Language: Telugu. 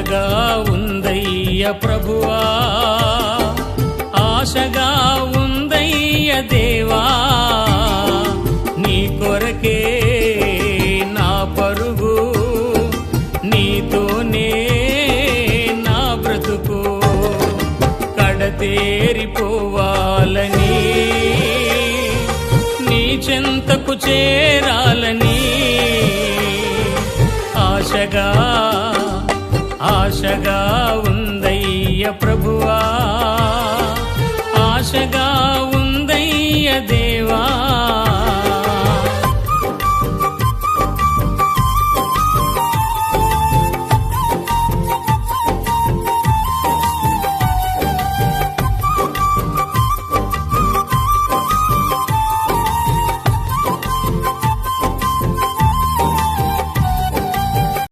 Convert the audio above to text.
ఆశగా ఉందయ్య ప్రభువా. ఆశగా ఉందయ్య దేవా. నీ కొరకే నా పరుగు. నీతోనే నా బ్రతుకు. కడతేరిపోవాలని. నీ చెంతకు చేరాలని. ఆశగా ఆశగా ఉందయ్య ప్రభువా. ఆశగా ఉందయ్య